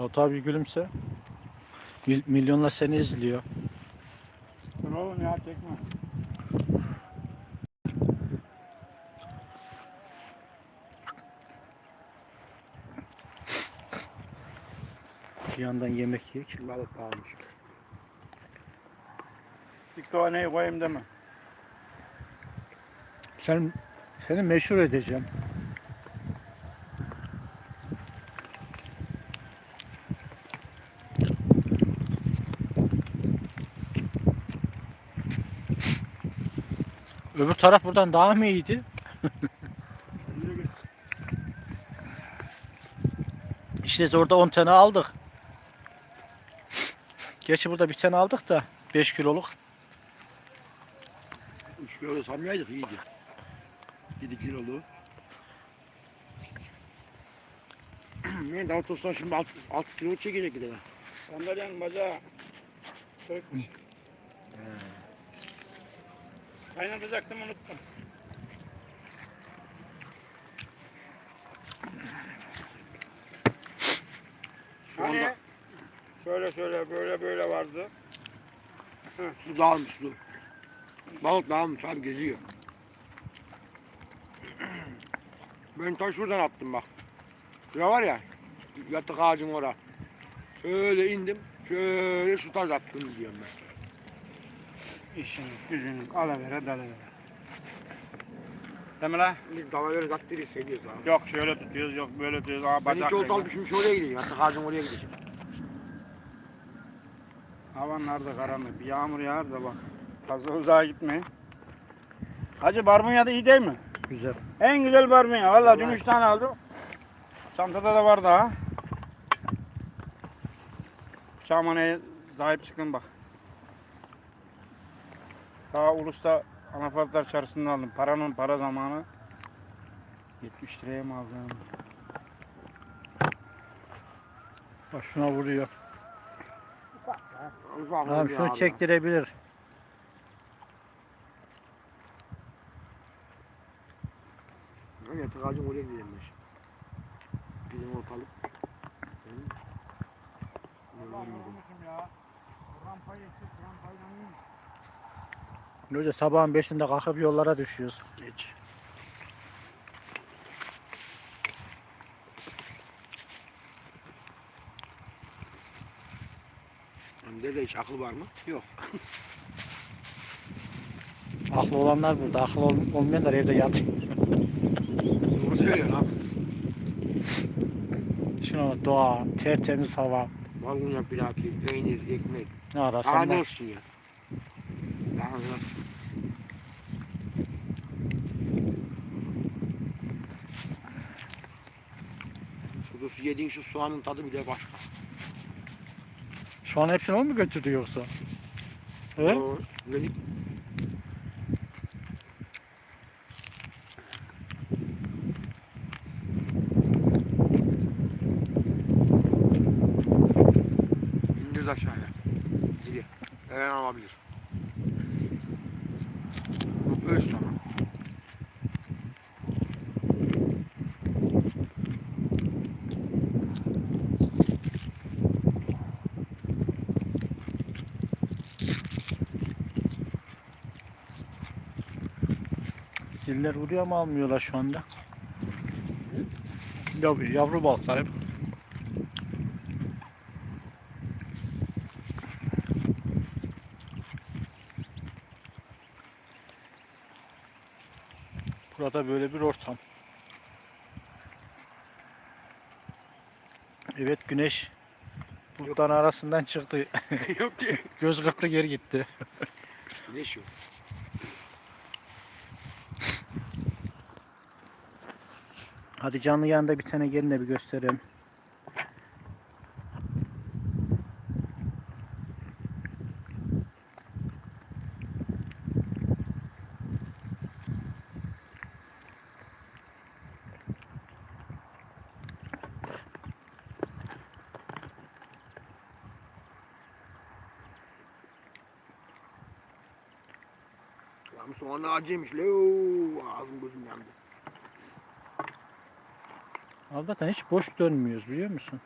Ya tabii gülümse. Mil- milyonlar seni izliyor. Dur oğlum ya çekme. Bir yandan yemek yiyek. Balık almış. Bir kova neyi koyayım deme. Sen, seni meşhur edeceğim. Öbür taraf buradan daha mı iyiydi? İşte orada 10 tane aldık. Gerçi burada bir tane aldık da 5 kiloluk. 3 kilo samyaydık iyiydi. 7 kilolu. Ben de Ağustos'tan şimdi 6, 6 kilo çekecek bir de. Sandalyenin bacağı kırıkmış. Kaynatacaktım unuttum. Şu Hani anda şöyle şöyle böyle böyle vardı. su dağılmış su. Balık dağılmış abi geziyor. Ben ta şuradan attım bak. Şura var ya, yatık ağacın ora. Şöyle indim, şöyle şu taş attım diyorum ben. İşini, gücünü, alavere, dalavere. Değil mi la? Biz dalaları attırıyız, seviyoruz abi. Yok şöyle tutuyoruz, yok böyle tutuyoruz. Aa, Ben hiç oltal düşmüş oraya gideyim, yatık ağacın oraya gideceğim. Havanlar da karanlık. Bir yağmur yağar da bak. Fazla uzağa gitmeyin. Hacı barbunya da iyi değil mi? Güzel. En güzel barbunya. Valla dün. 3 tane aldım. Çantada da var daha. Çamana'ya sahip çıkın bak. Daha Ulus'ta anafartlar çarşısında aldım. Paranın para zamanı. 70 liraya mı aldım? Bak şuna vuruyor. Tamam bir şunu abi. çektirebilir. Ben yatık ağacın oraya şimdi. Bizim ortalık. Benim. Hoca sabahın 5'inde kalkıp yollara düşüyoruz. Geç. Hem de hiç aklı var mı? Yok. Aklı olanlar burada, aklı ol- olmayanlar evde yatıyor. Doğru söylüyorsun abi. Şuna doğa, tertemiz hava, Balgın pilaki, peynir, ekmek. ne Daha ararsan ne var. olsun ya? Daha ne olsun? Su yediğin şu soğanın tadı bile başka. Şu an hepsini o mu götürdü yoksa? Evet. O, dedik, Vuruyor ama almıyorlar şu anda. Yavru, yavru balıklar hep. Burada böyle bir ortam. Evet güneş bulutların arasından çıktı. Yok ki. Göz kırptı geri gitti. Güneş yok. Hadi canlı yayında bir tane gelin de bir göstereyim. Soğanı acıymış. Leo, ağzım gözüm yandı. Allah'tan hiç boş dönmüyoruz biliyor musun?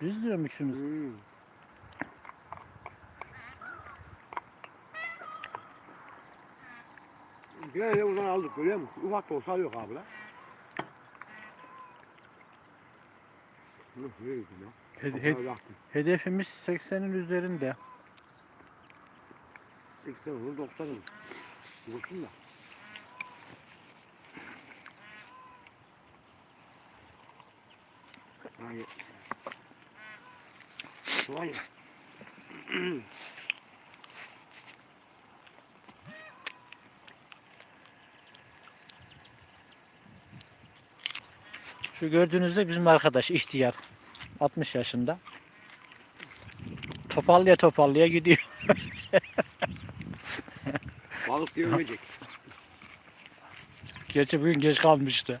Biz diyorum ikimiz. Hmm. Gene buradan aldık görüyor musun? Ufak da olsa yok abi lan. Yok nereye gittin ya? Hed- He, hed- hedefimiz 80'in üzerinde. 80 olur 90 olur. Vursun da. Hayır. Soğan ya. Şu gördüğünüzde bizim arkadaş ihtiyar. 60 yaşında. Topallıya topallıya gidiyor. Balık yemeyecek. Gerçi bugün geç kalmıştı.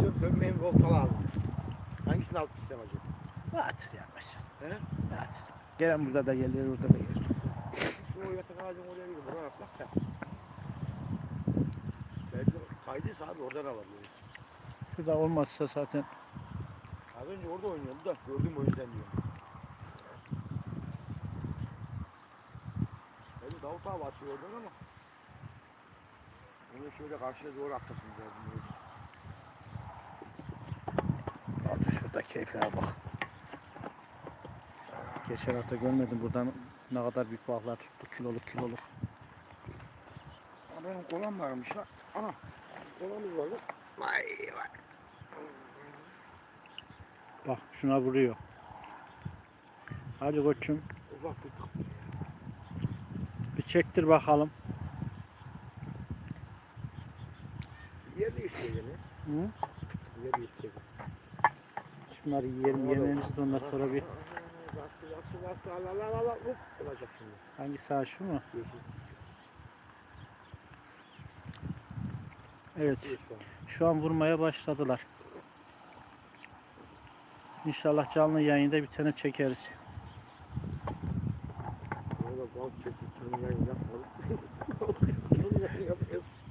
diyor dönmeye bir volta lazım. Hangisini alıp gitsem acaba? At yavaş. He? At. Gelen burada da gelir orada da gelir. Şu yatak ağacın oraya gidip buraya atlak da. Belki kaydıysa abi oradan alabiliriz. Şurada olmazsa zaten Az önce orada oynuyordu da gördüm o yüzden diyorum. Belki Davut abi atıyor oradan ama. Onu şöyle karşıya doğru atlasın lazım. Hadi şurada keyfe bak. Geçen hafta görmedim buradan ne kadar büyük balıklar tuttu kiloluk kiloluk. Benim kolam varmış lan. Ana. Kolamız var lan. Vay vay. Bak şuna vuruyor. Hadi koçum Ufak tuttuk. bir çektir bakalım. Yer değiştirecek ne? Hı? Yer değiştirecek. Şunları yiyelim yemeğimizi de ondan sonra bir Bastı bastı bastı al al al al. Hop olacak şimdi. hangi sağ şu mu? Yeşil. Evet şu an. vurmaya başladılar. İnşallah canlı yayında bir tane çekeriz.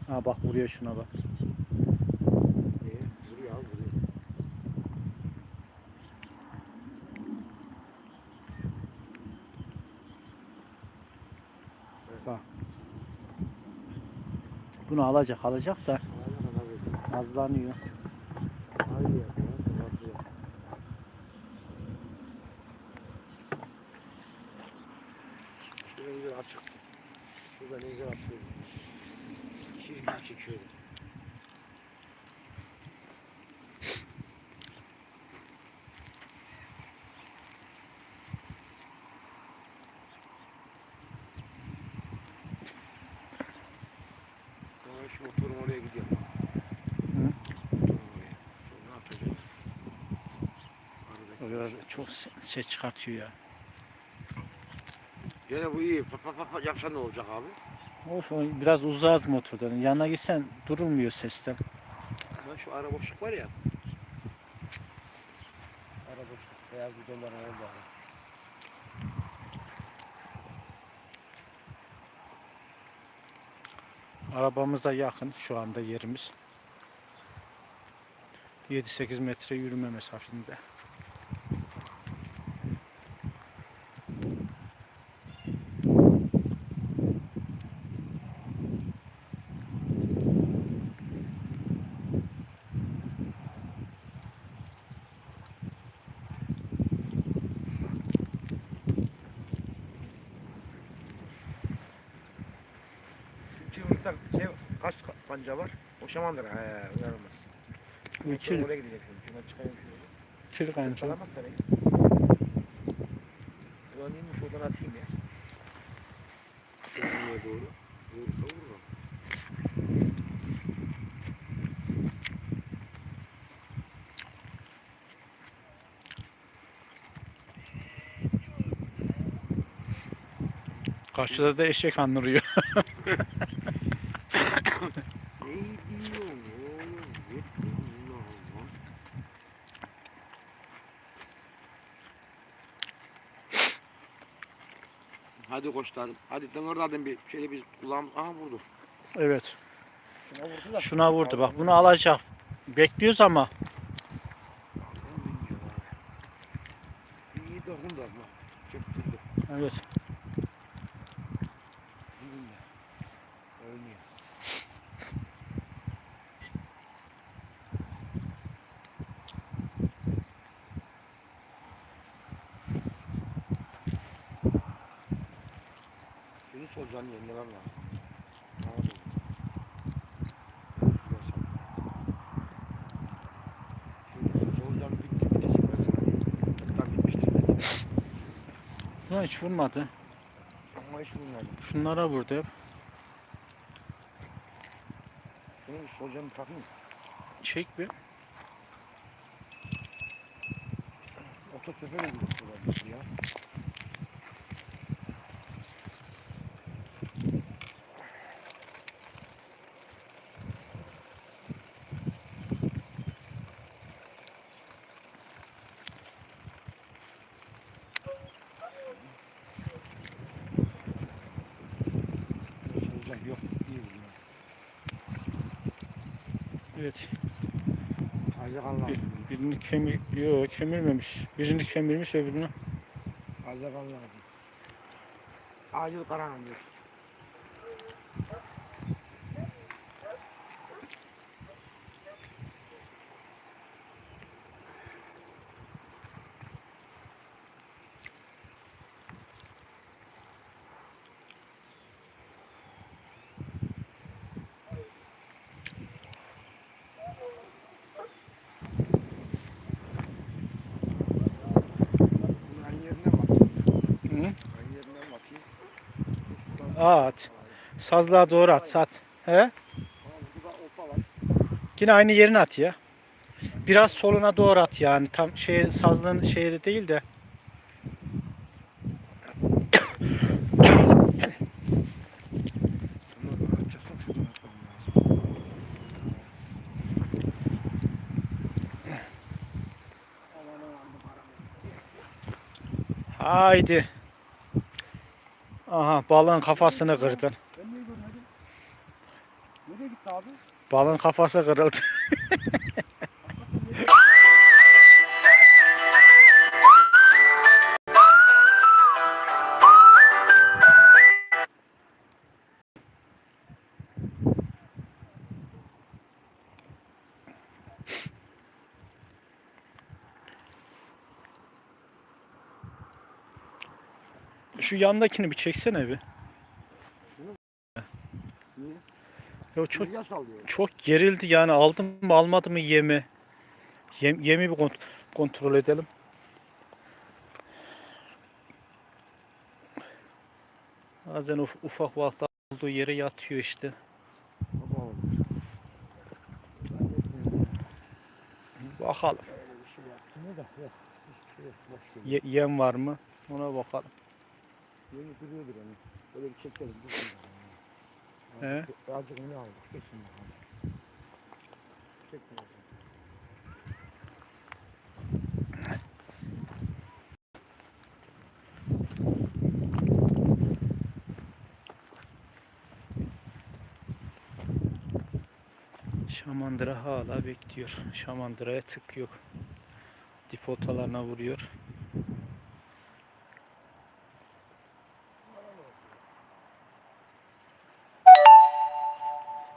Ha bak vuruyor şuna bak. Vuruyor. Bunu alacak alacak da. Nazlanıyor. Ya çok ses çıkartıyor ya. Gene bu iyi. Pat pat pat pat yapsan ne olacak abi? Of biraz uzağız motordan. Yanına gitsen durulmuyor sesten. Ama şu ara boşluk var ya. Ara boşluk. Beyaz bidonların orada. Arabamıza yakın şu anda yerimiz. 7-8 metre yürüme mesafesinde. Şu çığırtsak şey, kaç panca var? O şamandır. He, uyarılmaz. Bu kil, Oraya gidecek şimdi. Şuna çıkayım şöyle. kil kaynıyor. Çalamaz seni. Ulan iyiymiş oradan atayım ya. Nereye doğru? Vurursa vururum. Karşıda da eşek andırıyor. Ne diyorsun oğlum? Git Allah Allah. Hadi koçlarım. Hadi sen oradan bir şöyle bir kulağım. Aha vurdu. evet. Şuna vurdu da. Şuna vurdu bak. Bunu alacak. Bekliyoruz ama. Evet. Buna hiç vurmadı. Ama hiç bilmiyorum. Şunlara vurdu hep. Yunus Hoca'nın takayım. Çek bir. Otostop'a da gidiyorlar ya. Solucan yok. İyi vuruyor. Evet. Azıcık Allah'ım. Bir, birini kemir, yok kemirmemiş. Birini kemirmiş öbürünü. Azıcık Allah'ım. Acil karanlık. Aynı yerine bak. Hı? Aynı yerine bakayım. At. Sazlığa doğru at. Sat. He? Yine aynı yerine at ya. Biraz soluna doğru at yani. Tam şey sazlığın şeyi değil de. Bunu açacaksan şuradan atmam lazım. Aman aman bu para. Haydi. Aha balığın kafasını kırdın. Ben niye görmedim? Nereye gitti abi? Balığın kafası kırıldı. Yandakini bir çeksene bir. Niye? Ya çok Rüzgar sallıyor. çok gerildi yani aldım mı almadı mı yemi. Yem, yemi bir kont- kontrol edelim. Bazen uf- ufak balıklar olduğu yere yatıyor işte. Bakalım. Şey şey. Ye- yem var mı? Ona bakalım. Yeni duruyordur yani. Böyle bir çekelim. dursun He. Azıcık ne aldık? Bakalım. Çeksin bakalım. Şamandıra hala bekliyor. Şamandıraya tık yok. Dipotalarına vuruyor.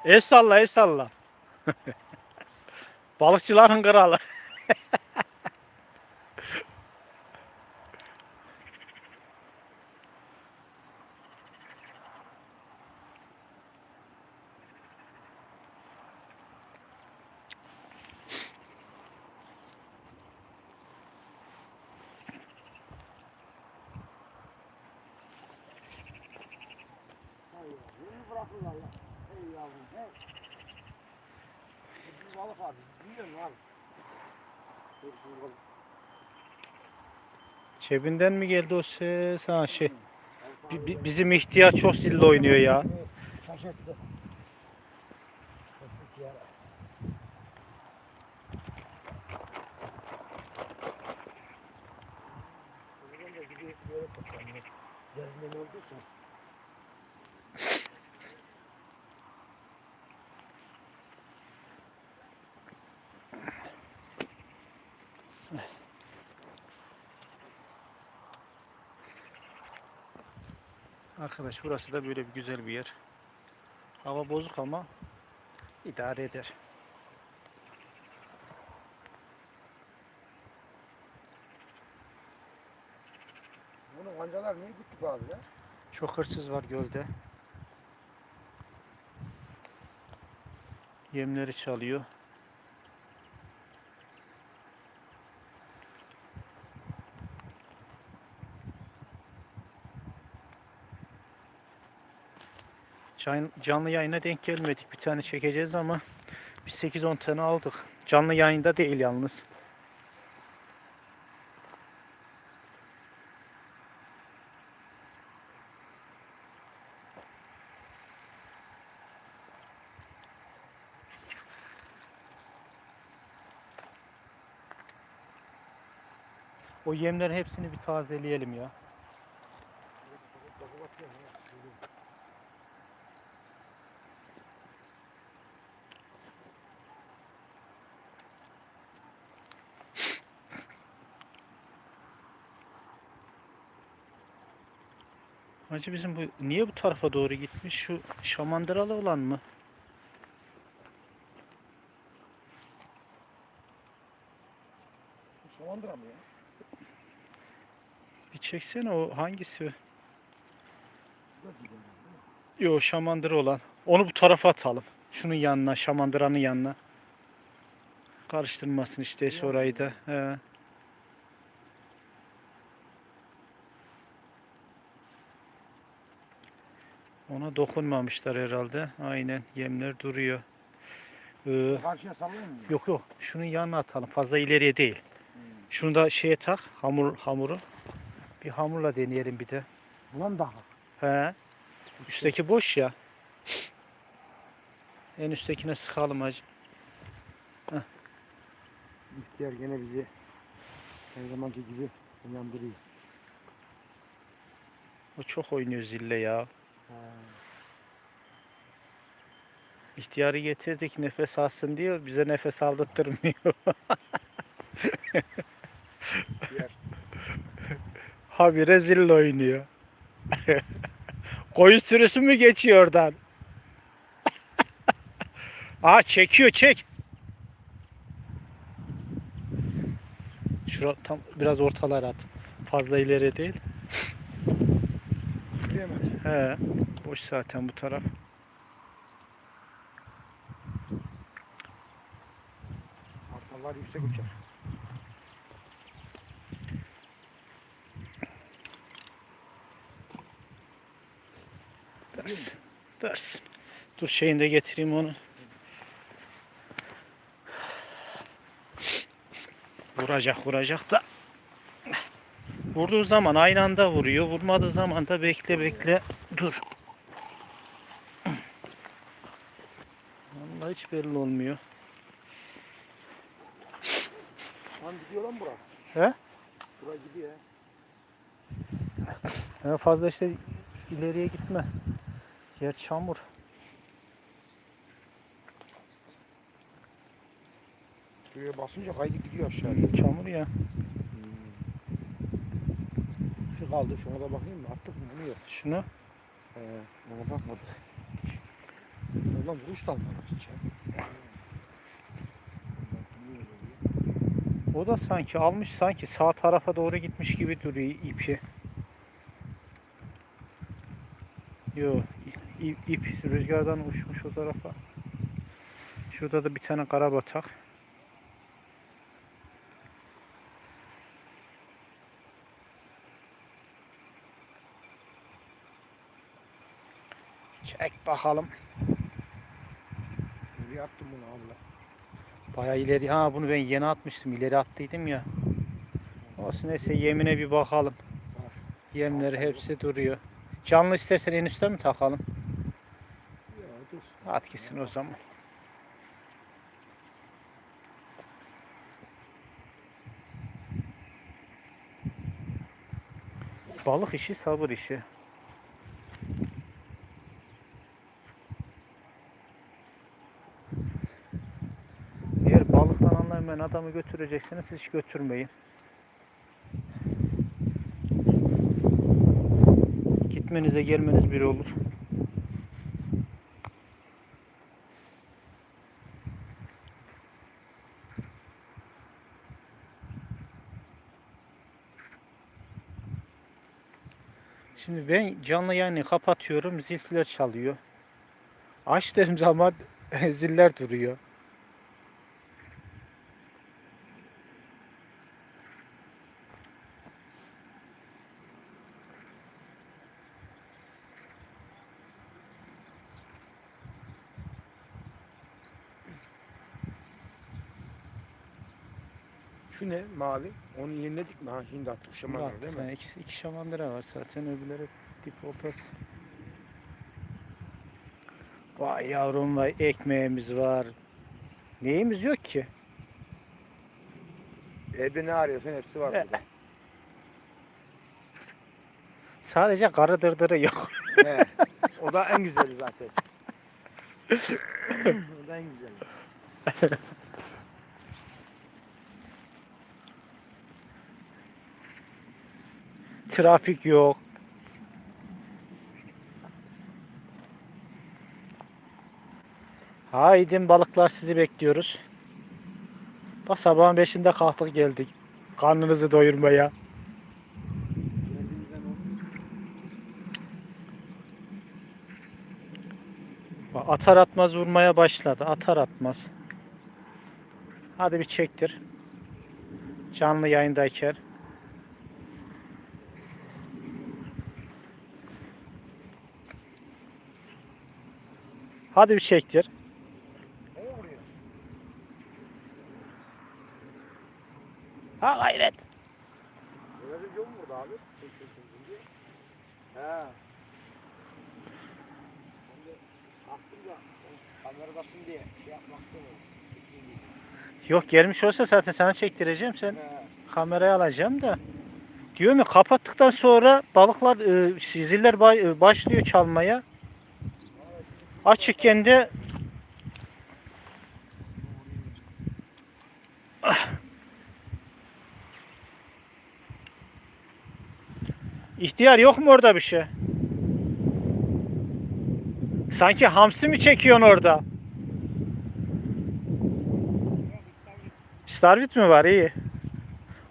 El salla, el salla. Balıkçıların kralı. Yeni bırakırlar ya. Hey yavrum hey. Bir balık abi. Biliyor musun abi? Dur, dur, balık. Cebinden mi geldi o ses? Ha şey. bi- bi- bizim ihtiyar çok zilli oynuyor ya. Şaşırttı. Arkadaş burası da böyle bir güzel bir yer. Hava bozuk ama idare eder. Bunun kancalar niye küçük abi ya? Çok hırsız var gölde. Yemleri çalıyor. Canlı yayına denk gelmedik. Bir tane çekeceğiz ama bir 8-10 tane aldık. Canlı yayında değil yalnız. O yemlerin hepsini bir tazeleyelim ya. Hacı bizim bu niye bu tarafa doğru gitmiş? Şu şamandıralı olan mı? Şamandıra mı ya? Bir çeksene o hangisi? Yo şamandıra olan. Onu bu tarafa atalım. Şunun yanına, şamandıranın yanına. Karıştırmasın işte orayı da. He. Ona dokunmamışlar herhalde. Aynen yemler duruyor. Ee, Karşıya sallayayım mı? yok yok şunun yanına atalım. Fazla ileriye değil. Şunu da şeye tak hamur hamuru. Bir hamurla deneyelim bir de. Buna mı daha? He. Üstteki boş ya. En üsttekine sıkalım hacı. İhtiyar gene bizi her zamanki gibi uyandırıyor. O çok oynuyor zille ya. Ha. İhtiyarı getirdik nefes alsın diyor. Bize nefes aldırtmıyor. Habire zille oynuyor. Koyun sürüsü mü geçiyor oradan? Aa çekiyor çek. Şura tam biraz ortalara at. Fazla ileri değil. He. Boş zaten bu taraf. Arkalar yüksek uçar. Dersin. Dersin. Dur şeyini de getireyim onu. Vuracak vuracak da. Vurduğu zaman aynı anda vuruyor. Vurmadığı zaman da bekle bekle dur. Vallahi hiç belli olmuyor. Lan gidiyor lan bura. He? Bura gidiyor. Ya fazla işte ileriye gitme. Yer çamur. Şuraya basınca kaydı gidiyor aşağıya. Çamur ya. Şu kaldı. Şuna da bakayım mı? Attık mı? Bunu yok. Şunu He. Ona bakmadık. Ulan vuruş da almadık hiç ya. o da sanki almış sanki sağ tarafa doğru gitmiş gibi duruyor ipi. Yo ip, ip rüzgardan uçmuş o tarafa. Şurada da bir tane karabatak. Çek bakalım. Nereye attım bunu abla? Bayağı ileri. Ha bunu ben yeni atmıştım. İleri attıydım ya. Olsun neyse yemine bir bakalım. Yemleri hepsi duruyor. Canlı istersen en üstte mi takalım? At gitsin o zaman. Balık işi sabır işi. Adamı götüreceksiniz hiç götürmeyin. Gitmenize gelmeniz bir olur. Şimdi ben canlı yayını kapatıyorum. Ziller çalıyor. Açtığım zaman ziller duruyor. Şu ne mavi? Onu yeniledik mi? Ha şimdi attık şamanlar Attık, değil mi? İki, iki şamandıra var zaten öbürleri dip oltası. Vay yavrum vay ekmeğimiz var. Neyimiz yok ki? Evde ne arıyorsun hepsi var He. burada. Sadece karı dırdırı yok. He. O da en güzeli zaten. o da en güzeli. Trafik yok. Haydi balıklar sizi bekliyoruz. Bak sabahın beşinde kalktık geldik. Karnınızı doyurmaya. Bak, Atar atmaz vurmaya başladı. Atar atmaz. Hadi bir çektir. Canlı yayındayken. Hadi bir çektir. Ha gayret. Yok gelmiş olsa zaten sana çektireceğim. Sen He. kamerayı alacağım da. Diyorum ya kapattıktan sonra balıklar e, ziller e, başlıyor çalmaya. Açıkken de. İhtiyar yok mu orada bir şey? Sanki hamsi mi çekiyorsun orada? Starvit mi var? İyi.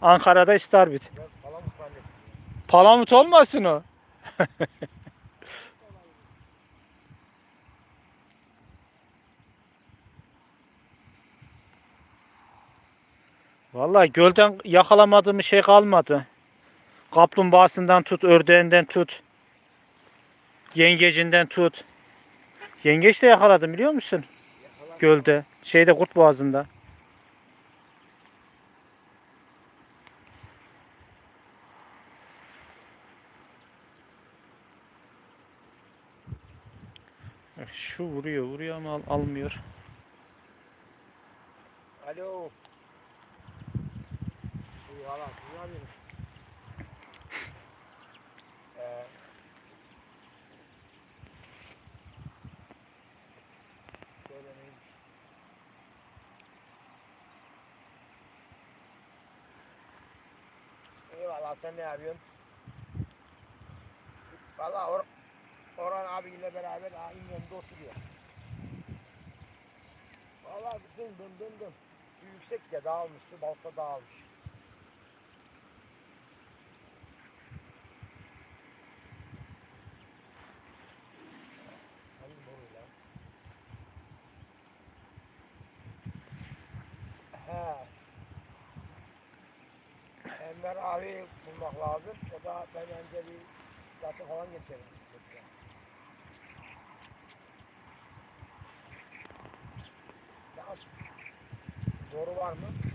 Ankara'da sandım? Palamut olmasın o. Vallahi gölden yakalamadığım şey kalmadı. Kaplumbağasından tut, ördeğinden tut. Yengecinden tut. Yengeç de yakaladım biliyor musun? Yakaladım. Gölde. Şeyde kurt boğazında. Şu vuruyor vuruyor ama al almıyor. Alo. Valla ne yapıyorsunuz? Ee? İyi valla sen ne yapıyorsun? Valla Or Orhan abiyle beraber ha, İmren'de oturuyor. Valla dın. Su yüksek ya dağılmış, su balta dağılmış. Hangi boru lan? He. Enver abi bulmak lazım. O da ben önce bir zaten falan geçerim. Boru var mı?